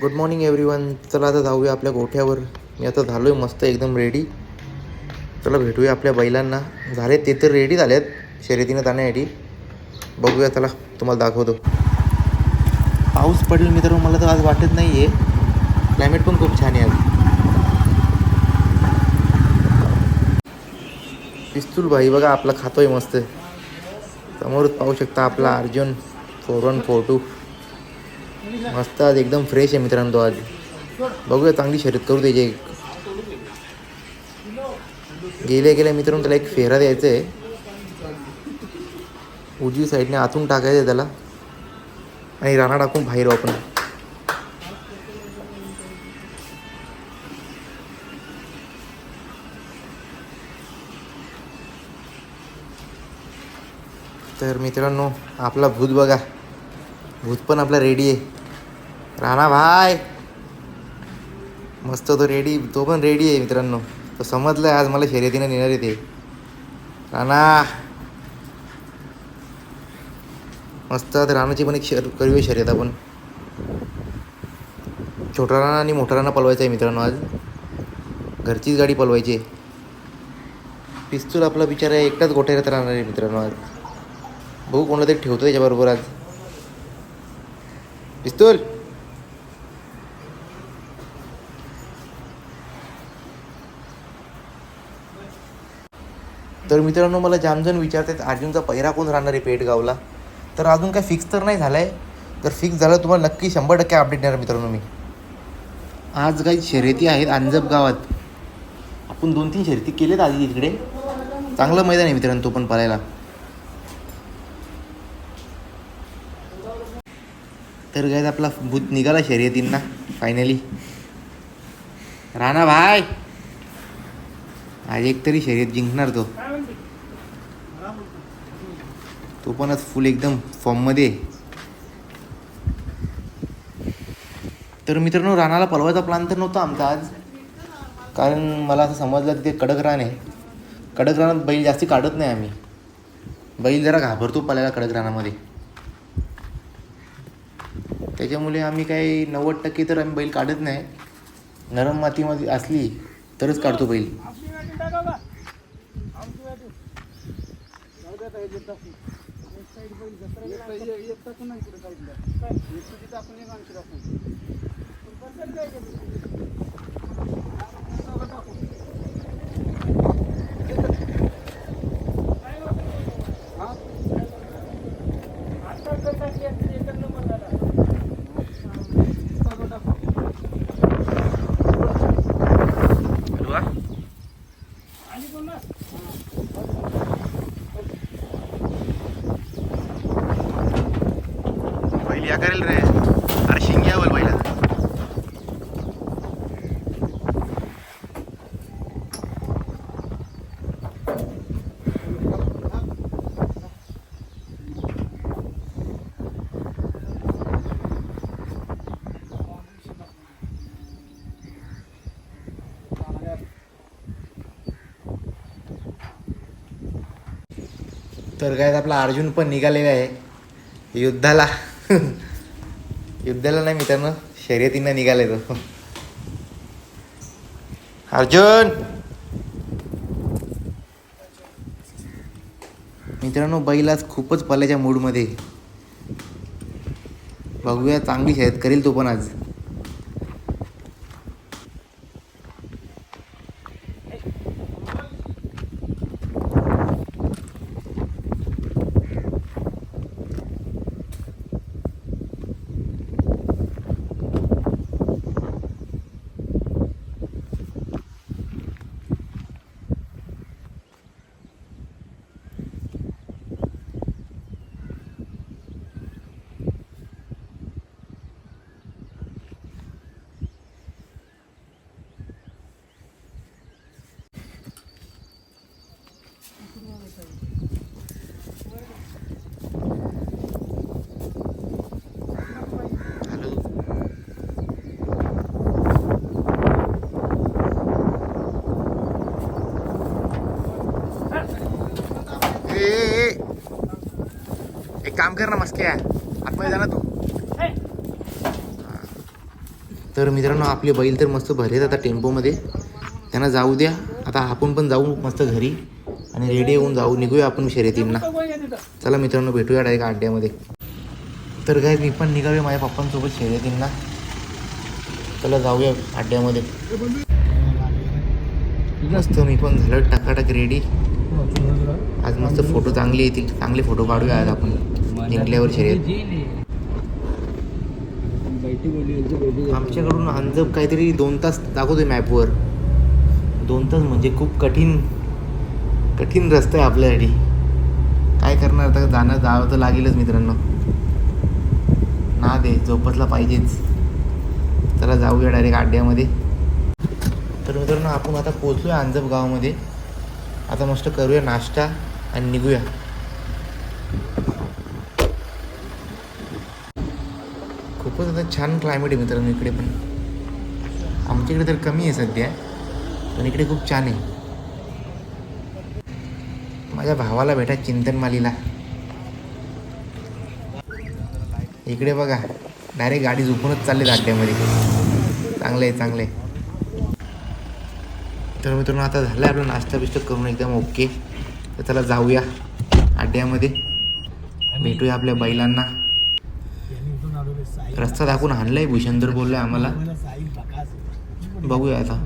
Good morning everyone चला आता जाऊया आपल्या गोठ्यावर. मी आता झालो आहे मस्त एकदम रेडी चला भेटूया आपल्या बैलांना. झाले ते तर रेडी झाले आहेत शर्यतीनं जाण्यासाठी बघूया चला तुम्हाला दाखवतो. पाऊस पडेल मित्र मला तर आज वाटत नाही आहे क्लायमेट पण खूप छान आहे आज. पिस्तूल भाई बघा आपला खातोय मस्त. समोरच पाहू शकता आपला Arjun four one four two. मस्त आज एकदम फ्रेश आहे मित्रांनो तो आज. बघूया चांगली शर्यत करू त्याची एक गेले गेले मित्रांनो त्याला एक फेरा द्यायचा आहे. उजवी साईडने आतून टाकायचं आहे त्याला. आणि राणा टाकून बाहेर आपण तर मित्रांनो आपला भूत बघा. भूत पण आपला रेडी आहे. राणा भाय मस्त तो रेडी तो पण रेडी आहे मित्रांनो. तो समजलं आहे आज मला शर्यतीनं नेणार आहे ते. राणा. मस्त राणाची पण एक शर करूया शर्यत आपण. छोटा राणा आणि मोठा राणा पलवायचा आहे मित्रांनो आज. घरचीच गाडी पलवायची आहे. पिस्तूल आपला बिचारा एकटाच गोठ्यात राहणार आहे मित्रांनो आज. बघू कोणाला तरी ठेवतो त्याच्याबरोबर आज. पिस्तूल तर मित्रांनो मला जामजण विचारतात अर्जुनचा पहिरा कोण राहणार आहे पेटगावला? तर अजून काय फिक्स तर नाही झालं आहे तर फिक्स झालं तुम्हाला नक्की शंभर टक्के अपडेट देणार मित्रांनो मी. आज काही शर्यती आहेत अंजप गावात. आपण दोन तीन शर्यती केलेत आधी तिकडे चांगलं मैदान आहे मित्रांनो तो पण पळायला. तर काय आपला भूत निघाला शर्यतींना फायनली राणा भाय आज एक तरी शर्यत जिंकणार तो. तो पण आज फुल एकदम फॉर्ममध्ये आहे. तर मित्रांनो राणाला पलवायचा प्लान तर नव्हता आमचा आज. कारण मला असं समजलं तिथे कडक रान आहे. कडक रानात बैल जास्ती काढत नाही आम्ही. बैल जरा घाबरतो पलायला कडक रानामध्ये. त्याच्यामुळे आम्ही काही नव्वद टक्के तर आम्ही बैल काढत नाही. नरम मातीमध्ये असली तरच काढतो बैल. बैल या करेल रे अरे शिंग्या बोल बैला तर काय आपला अर्जुन पण निघालेला आहे. युद्धाला. युद्धाला नाही मित्रांनो शर्यतीनं निघाले तो. अर्जुन! मित्रांनो बैल आज खूपच पल्याच्या मूडमध्ये बघूया चांगली शर्यत करेल तो पण आज हॅलो ए, ए, ए. एक काम कर ना मस्क्या आतमध्ये जा ना तू. तर मित्रांनो आपले बैल तर मस्त भरलेत आता टेम्पोमध्ये. त्यांना जाऊ द्या. आता आपण पण जाऊ मस्त घरी. आणि रेडी होऊन जाऊ. निघूया आपण शर्यतींना. चला मित्रांनो भेटूया डायरेक्ट अड्ड्यामध्ये तर काय मी पण निघावे माझ्या पप्पांसोबत शर्यतींना. चला जाऊया अड्ड्यामध्ये मस्त मी पण झालं टाकाटाक रेडी आज मस्त फोटो चांगले येतील. चांगले फोटो काढूया आज आपण. जिंकल्यावर शर्यत. आमच्याकडून अंजब काहीतरी दोन तास दाखवतोय मॅपवर दोन तास म्हणजे खूप कठीण कठीण रस्ता आहे आपल्यासाठी. काय करणार आता? जाणं जावं तर लागेलच मित्रांनो. ना दे झोपतला पाहिजेच. चला जाऊया डायरेक्ट आड्ड्यामध्ये तर मित्रांनो आपण आता पोचलो आहे अंजप गावामध्ये. आता मस्त करूया नाश्ता आणि निघूया. खूपच आता छान क्लायमेट आहे मित्रांनो इकडे पण. आमच्या इकडे तर कमी आहे सध्या पण इकडे खूप छान आहे. माझ्या भावाला भेटा चिंतनमालीला. इकडे बघा डायरेक्ट गाडी झोपूनच चालली अड्ड्यामध्ये चांगलं आहे चांगलं आहे तर मित्रांनो आता झालं आपलं नाश्ता बिष्टा करून एकदम ओके तर चला जाऊया अड्ड्यामध्ये भेटूया आपल्या बैलांना. रस्ता दाखवून आणलाय भूषणधर बोललोय आम्हाला. बघूया आता.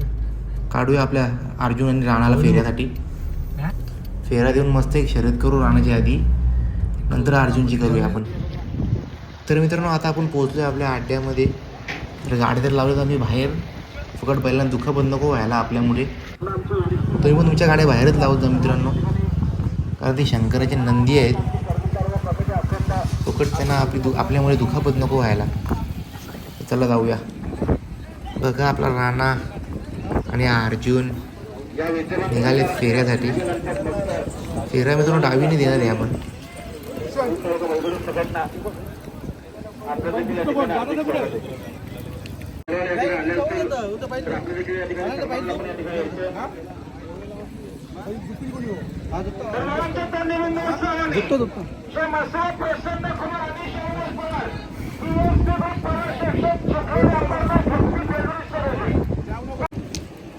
काढूया आपल्या अर्जुन आणि राणाला फेऱ्यासाठी. फेरा देऊन मस्त एक शर्यत करू राणाच्या आधी. नंतर अर्जुनची करूया आपण. तर मित्रांनो आता आपण पोहोचलोय आपल्या अड्ड्यामध्ये तर गाडी तर लावलं तर आम्ही बाहेर. फुकट बैलांना दुखापत नको व्हायला आपल्यामुळे. तरी पण तुमच्या गाड्या बाहेरच लावत जा मित्रांनो. कारण ते शंकराचे नंदी आहेत. फुकट त्यांना आपली दु आपल्यामुळे दुखापत नको व्हायला. चला जाऊया. बघा आपला राणा आणि अर्जुन निघाले फेऱ्यासाठी. फेऱ्या डावी डावीने देणार आहे आपण.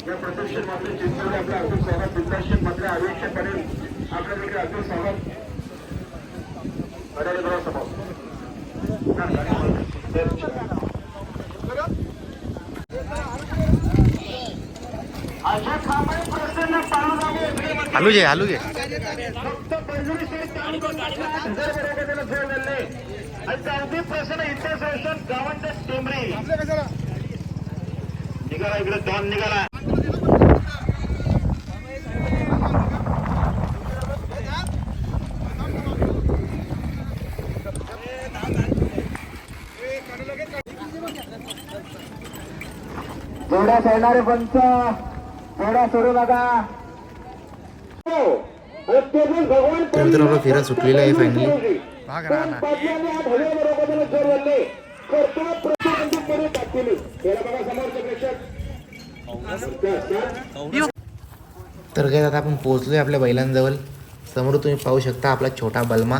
या प्रदर्शन मध्ये जिंकलेले आपले अब्दुल साहेब दिग्दर्शन मधले आयुष्य पडेल आपल्या देखील अब्दुल साहेब अडाले बरोबर समोर अशा कामाई प्रसन्न हलू आलू घे आलू घे. आणि प्रसन्न निघाला इकडे डॉन निघाला जोड्या सोडणारे पंच जोड्या सोडू नका. तर फेरा सुटलेला आहे फायनली तर काय आता आपण पोहोचलोय आपल्या बैलांजवळ. समोर तुम्ही पाहू शकता आपला छोटा बलमा.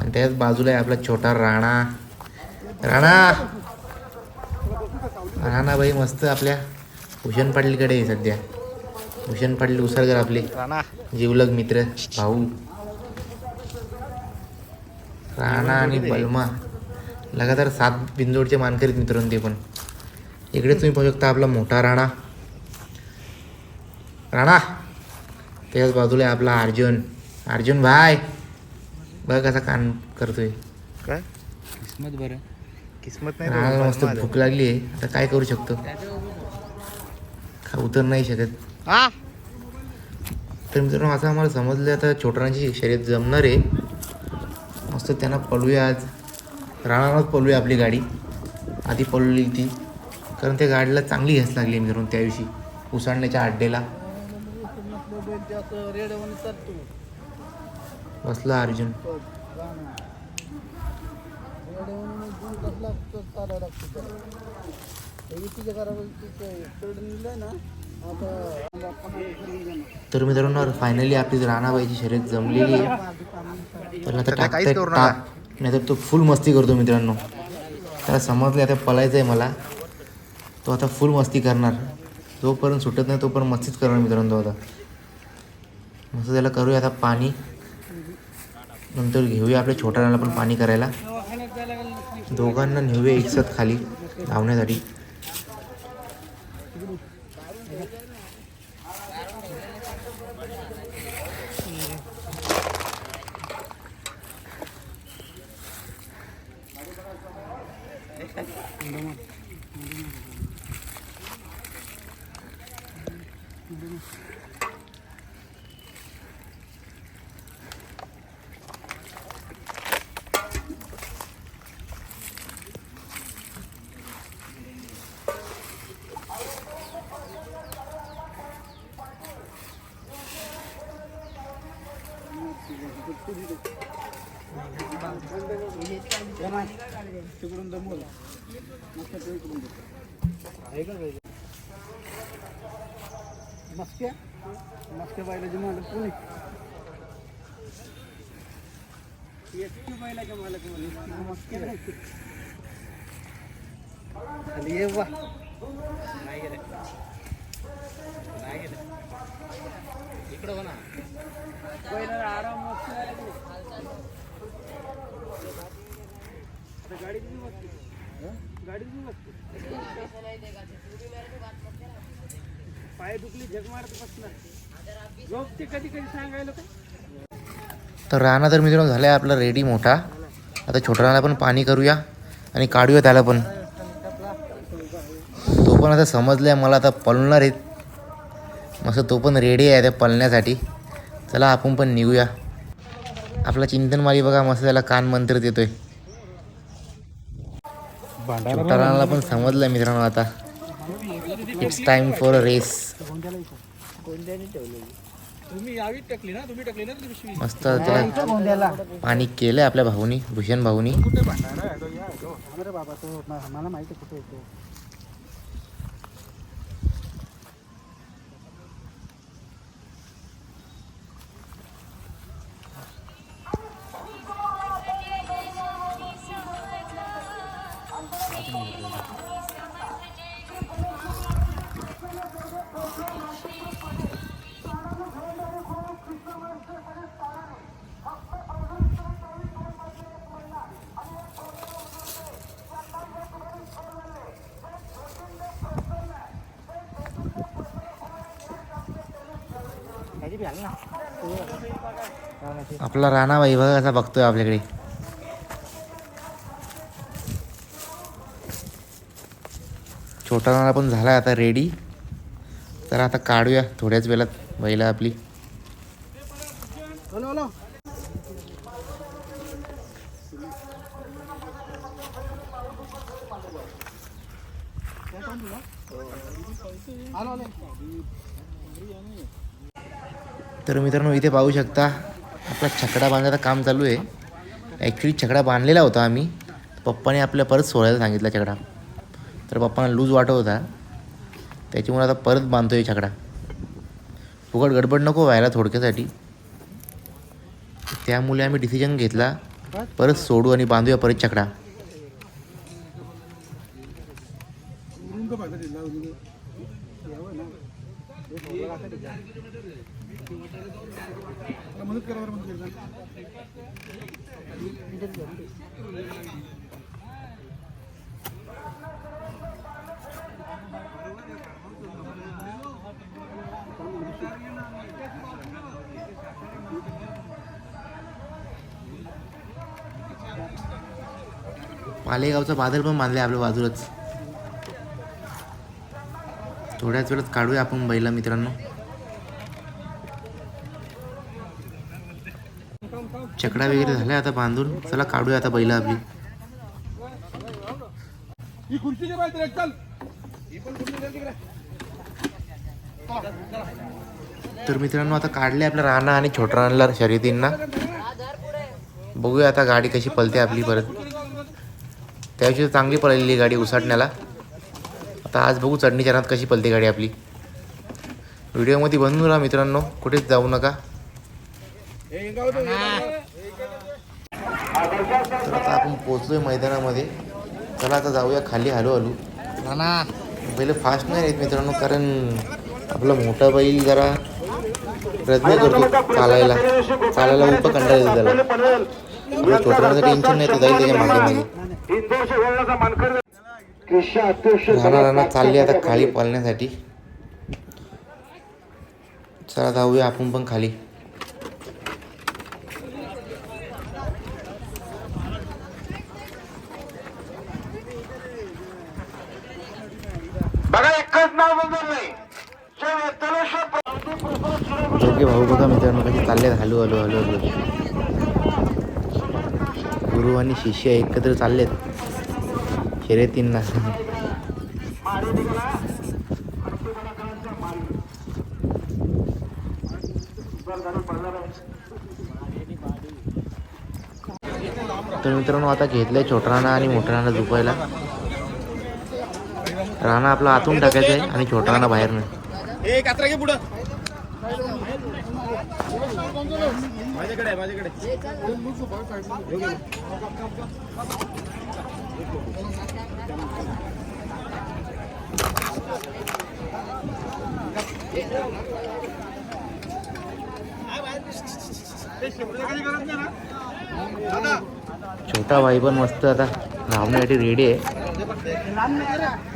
आणि त्याच बाजूला आहे आपला छोटा राणा. राणा! राणा बाई मस्त आपल्या भूषण पाटलीकडे आहे सध्या. भूषण पाटील उसरकर आपले. जीवलग मित्र भाऊ. राणा आणि बलमा. लगातार सात बिंदोडचे मानकरीत मित्रांनो ते पण. इकडे तुम्ही पाहू शकता आपला मोठा राणा. राणा त्याच बाजूला आहे आपला अर्जुन. अर्जुन भाई बघ कसा कान करतोय. काय? किस्मत बरं. किस्मत राणाला मस्त भूक लागली आहे. आता काय करू शकतो? खा उतर नाही शकत. हा? तर मित्रांनो असं आम्हाला समजलं. आता छोटरांची शर्यत जमणार आहे. मस्त त्यांना पळूया आज. राणालाच पळूया आपली गाडी. आधी पळवली ती कारण त्या गाडीला चांगली घ्यास लागली मित्रांनो त्या दिवशी उसाडण्याच्या अड्डेला. बसला अर्जुन. तर मित्रांनो फायनली आपली राणाबाईची शर्यत जमलेली आहे. तर आता टाकताय. टाक नाहीतर तो फुल मस्ती करतो मित्रांनो. त्याला समजलं आता पळायचं आहे मला. तो आता फुल मस्ती करणार. जोपर्यंत सुटत नाही तोपर्यंत मस्तीच करणार मित्रांनो तो आता. मस्त त्याला करूया आता पाणी. नंतर घेऊया आपल्या छोट्या नाला पण पाणी करायला. दोघांना नेऊया एकसाथ खाली धावण्यासाठी. मस्क्या मस्क्या बैलाचे मालक कोणी एकटी बैलाचे मालक म्हणे मस्क्या नाही खाली ये वा नाही गेले नाही गेले इकडं हो ना. बैलाला आराम मस्त पाय दुखली मारत बसणार कधी कधी सांगायला तर राणा तर मित्रांनो झाला आहे आपला रेडी मोठा. आता छोटा राणा पण पाणी करूया आणि काढूया त्याला पण. तो पण आता समजला आहे मला आता पळणार आहेत मस्त तो पण रेडी आहे त्या पळण्यासाठी. चला आपण पण निघूया. आपला चिंतनमाली बघा मस्त त्याला कान मंत्र देतोय. छोटा राणाला पण समजलं मित्रांनो आता. It's time for a race मस्त त्याला पाणी केलंय आपल्या भाऊनी भूषण भाऊनी. आपला राणाबाई बघा कसा बघतोय आपल्याकडे. छोटा राणा पण झाला आता रेडी तर आता काढूया थोड्याच वेळात बैला आपली. तर मित्रांनो इथे पाहू शकता आपला छकडा बांधायचं काम चालू आहे. ॲक्च्युली छकडा बांधलेला होता आम्ही. पप्पाने आपल्या परत सोडायला सांगितला छकडा. तर पप्पांना लूज वाटत होता. त्याच्यामुळे आता परत बांधतोय छकडा. फुकट गडबड नको व्हायला थोडक्यासाठी. त्यामुळे आम्ही डिसिजन घेतला. परत सोडू आणि बांधूया परत छकडा. पालेगावचा बाजार बादल पण मानले आपल्या बाजूलाच. थोड्याच वेळात काढूया आपण बैला मित्रांनो. चकडा वगैरे झालाय आता बांधून. चला काढूया आता बैला आपली. तर मित्रांनो आता काढले आपल्या राणा आणि छोटा राणला शर्यतींना. बघूया आता गाडी कशी पलते आपली परत. त्या दिवशी तर चांगली पळलेली गाडी उसाटण्याला आता आज बघू चढणीच्या रानात कशी पलते गाडी आपली. व्हिडिओमध्ये बनवून राहा मित्रांनो कुठेच जाऊ नका. तर पोचलोय मैदानामध्ये. चला आता जाऊया खाली हलू हलू राणा बैल फास्ट नाही आहेत मित्रांनो कारण आपला मोठा बैल जरा प्रयत्न करतो चालायला. चालायला उप कंटाळा येतो त्याला. आपल्या छोट्याचं टेन्शन नाही तो जाईल त्याच्यामागे मागे राणा राणा चालली आता खाली पालण्यासाठी चला जाऊया आपण पण खाली. बघा एकच नाव भाऊ बघा मित्रांनो कसे चालले हलू हलू हलू हलू. गुरु आणि शिष्य एकत्र चाललेत. शर्यतींना. तर मित्रांनो आता घेतलंय छोटराणा आणि मोठराणा झोपायला. राणा आपला आतून टाकायचा आहे आणि छोटराणा बाहेरनं छोटा भाई पण मस्त आता. धावण्यासाठी रेडी आहे.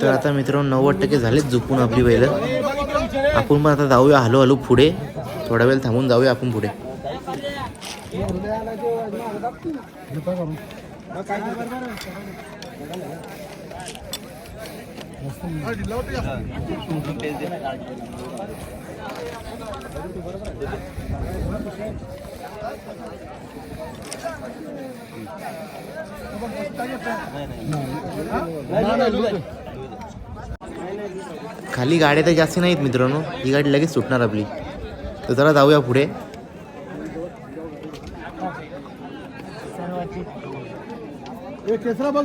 तर आता मित्रांनो नव्वद टक्के झालेच झोपून आपली बैल. आपण पण आता जाऊया हलो हलू पुढे. थोडा वेळ थांबून जाऊया आपण पुढे. खाली गाड्या तर जास्त नाहीत मित्रांनो. ही गाडी लगेच सुटणार आपली. तर जरा जाऊया पुढे. केसरा बघ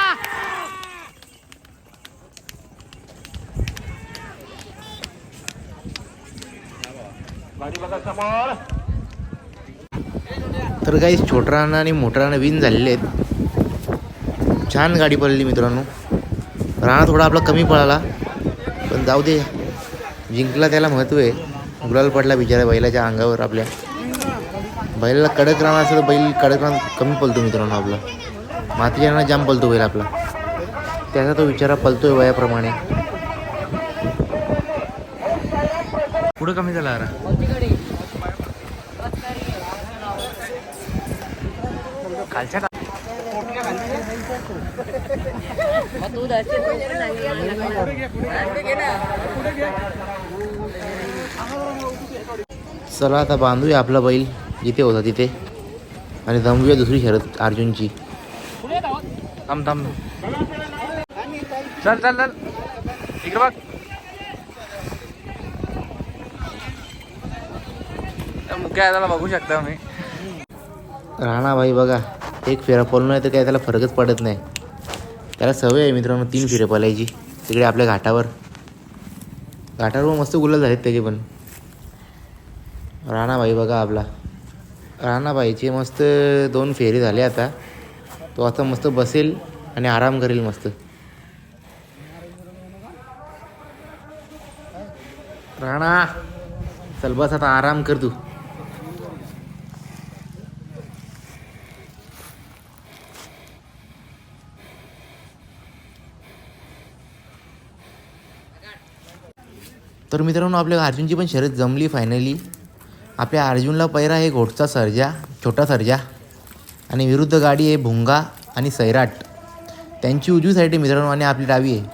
तर काही छोटरानं आणि मोटरानं विन झालेले आहेत. छान गाडी पडली मित्रांनो. राणा थोडा आपला कमी पळाला पण जाऊ दे. जिंकला त्याला महत्त्व आहे. गुलाल पडला बिचारा बैलाच्या अंगावर आपल्या. बैलाला कडक राणा असेल तर बैल कडक राणा कमी पलतो मित्रांनो आपला. मातीच्या राणा जाम पलतो बैल आपला. त्याचा तो विचारा पलतोय वयाप्रमाणे. पुढं कमी झाला अरा खालच्या का मग तू दर्शन वगैरे सांगितलं चला आता बांधूया आपला बैल. जिथे होता तिथे. आणि जमूया दुसरी शरद अर्जुनची. थांब थांब. चल चल चल. इकडे बघ. त्याला बघू शकता राणा भाई बघा एक फेरा पळून नाही तर काय त्याला फरकच पडत नाही. त्याला सवय आहे मित्रांनो तीन फेरे पळायची. तिकडे आपल्या घाटावर. घाटावर मस्त गुलाल झालेत त्याचे पण. राणाबाई बघा आपला. राणाबाईचे मस्त दोन फेरी झाले आता. तो आता मस्त बसेल आणि आराम करेल मस्त. राणा चल बस आता आराम कर तू. तर मित्रांनो आपल्या अर्जुनची पण शर्यत जमली फायनली आपल्या अर्जुनला पैरा आहे घोटचा सर्जा छोटा सर्जा. आणि विरुद्ध गाडी आहे भुंगा आणि सैराट. त्यांची उजवी साईड आहे मित्रांनो आणि आपली डावी आहे.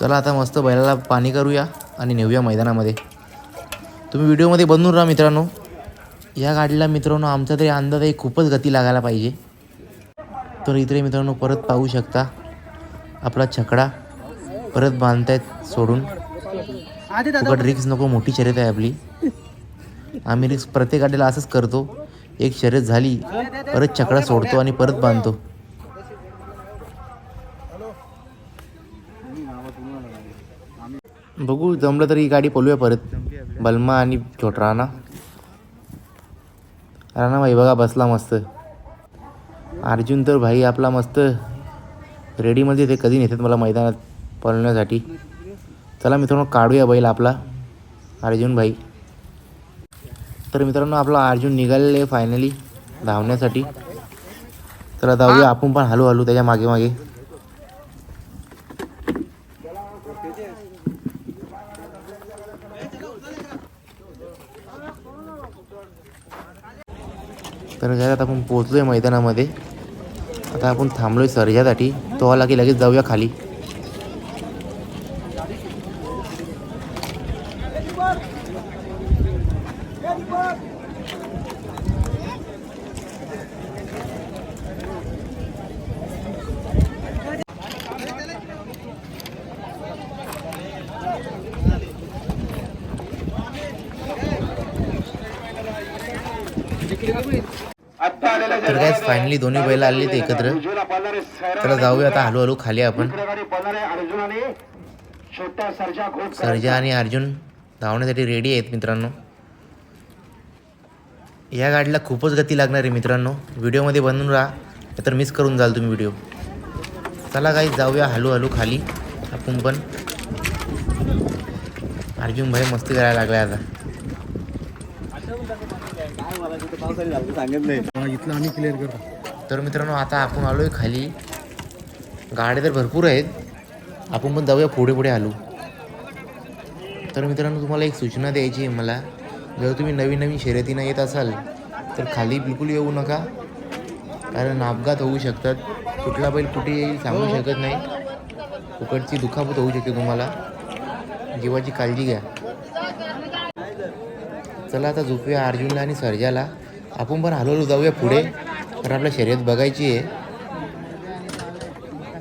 चला आता मस्त बैलाला पाणी करूया आणि नेऊया मैदानामध्ये. तुम्ही व्हिडिओमध्ये बनवून राहा मित्रांनो. या गाडीला मित्रांनो आमचा तरी अंदाज आहे खूपच गती लागायला पाहिजे. तर इथे मित्रांनो परत पाहू शकता. आपला छकडा परत बांधतायत सोडून. फुकट रिक्स नको मोठी शर्यत आहे आपली. आम्ही रिक्स प्रत्येक गाडीला असंच करतो. एक शर्यत झाली परत चकडा सोडतो आणि परत बांधतो. बघू जमलं तर ही गाडी पळूया परत. बलमा आणि छोट राणा. राणा भाई बघा बसला मस्त. अर्जुन तर भाई आपला मस्त. रेडीमध्ये ते कधी नेतात मला मैदानात पळण्यासाठी. चला मित्रांनो काढूया बैल आपला. अर्जुन भाई. तर मित्रांनो आपला अर्जुन निघालेले फायनली धावण्यासाठी. चला धावूया आपण पण हलू हलू त्याच्यामागे मागे. तर घरात आपण पोहोचलोय मैदानामध्ये. आता आपण थांबलोय सर्जासाठी. तो आला की लगेच जाऊया खाली आता आलेल्या तर काय फायनली दोन्ही बैल आले ते एकत्र. चला जाऊया आता हळूहळू खाली आपण. सर्जा आणि अर्जुन. धावण्यासाठी रेडी आहेत मित्रांनो. या गाडीला खूपच गती लागणार आहे मित्रांनो. व्हिडिओमध्ये बनून राहा तर मिस करून जाल तुम्ही व्हिडिओ चला काही जाऊया हळू हळू खाली. आपण पण. अर्जुन भाई मस्ती करायला लागला आता. तर मित्रांनो आता आपण आलोय खाली. गाड्या तर भरपूर आहेत. आपण पण जाऊया पुढे पुढे आलो तर मित्रांनो तुम्हाला एक सूचना द्यायची आहे मला. जर तुम्ही नवीन नवीन शर्यतीनं येत असाल तर खाली बिलकुल येऊ नका. कारण अपघात होऊ शकतात. कुठला बैल कुठे येईल सांगू शकत नाही. फुकटची दुखापत होऊ शकते तुम्हाला. जीवाची काळजी घ्या. चला आता झोपूया अर्जुनला आणि सर्जाला. आपण पण हळूहळू जाऊया पुढे. तर आपल्या शर्यत बघायची आहे.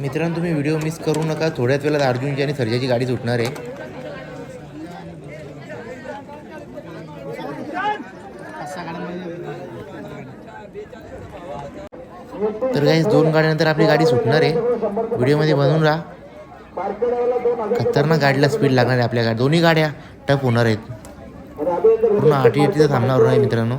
मित्रांनो तुम्ही व्हिडिओ मिस करू नका. थोड्याच वेळात अर्जुनची आणि सर्जाची गाडी सुटणार आहे तर काही दोन गाड्यानंतर आपली आहे. व्हिडिओमध्ये बनवून राहा. खतरनाक गाडीला स्पीड लागणार आहे आपल्या गाडी दोन्ही गाड्या टफ होणार आहेत. पूर्ण आठी सामना थांबणार नाही मित्रांनो.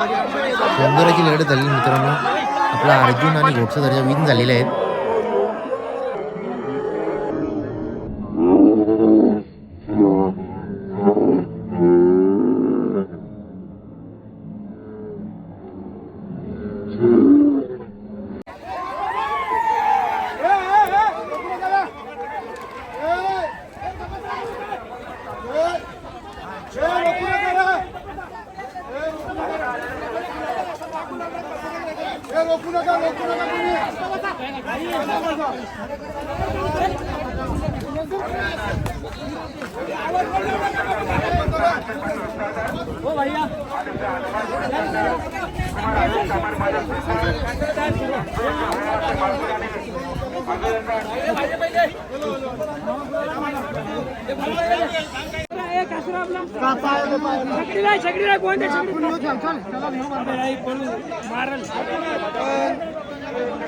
सुंदराची लढत झाली मित्रांनो. आपला अर्जुन आणि घोटचा दर्जा विन झालेले आहेत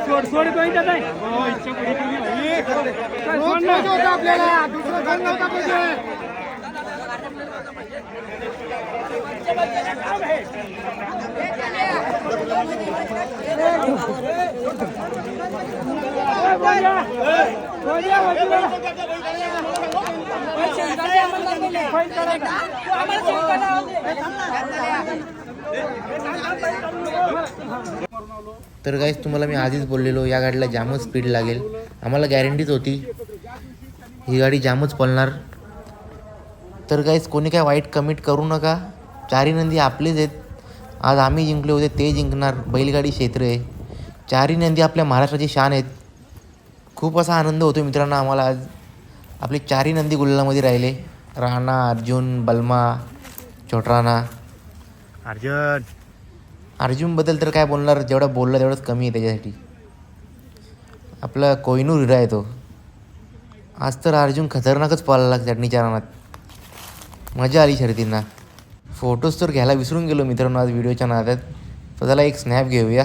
सोड सोड गोविंदा ताई. काय सोड ना. ए, बोल्या. तर गाईस तुम्हाला मी आधीच बोललेलो या गाडीला जामच स्पीड लागेल. आम्हाला गॅरंटीच होती ही गाडी जामच पळणार. तर गाईस कोणी काय वाईट कमेंट करू नका. चारी नंदी आपलेच आहेत. आज आम्ही जिंकले होते ते जिंकणार बैलगाडी क्षेत्र आहे. चारी नंदी आपल्या महाराष्ट्राची शान आहेत. खूप असा आनंद होतो मित्रांनो आम्हाला आज. आपले चारही नंदी गुल्लामध्ये राहिले. राणा अर्जुन बलमा छोटराणा. अर्जुन. अर्जुनबद्दल तर काय बोलणार? जेवढं बोललं तेवढंच कमी आहे त्याच्यासाठी. आपला कोहिनूर हिरा आहे तो. आज तर अर्जुन खतरनाकच पळाला चटणीच्या रानात मजा आली शर्यतींना. फोटोज तर घ्यायला विसरून गेलो मित्रांनो आज व्हिडिओच्या नादात. तर त्याला एक स्नॅप घेऊया.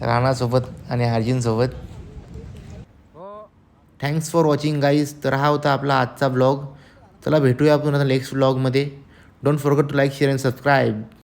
राणासोबत आणि अर्जुनसोबत. थँक्स फॉर वॉचिंग गाईज तर हा होता आपला आजचा ब्लॉग चला भेटूया आपण आता नेक्स्ट ब्लॉगमध्ये don't forget to like share and subscribe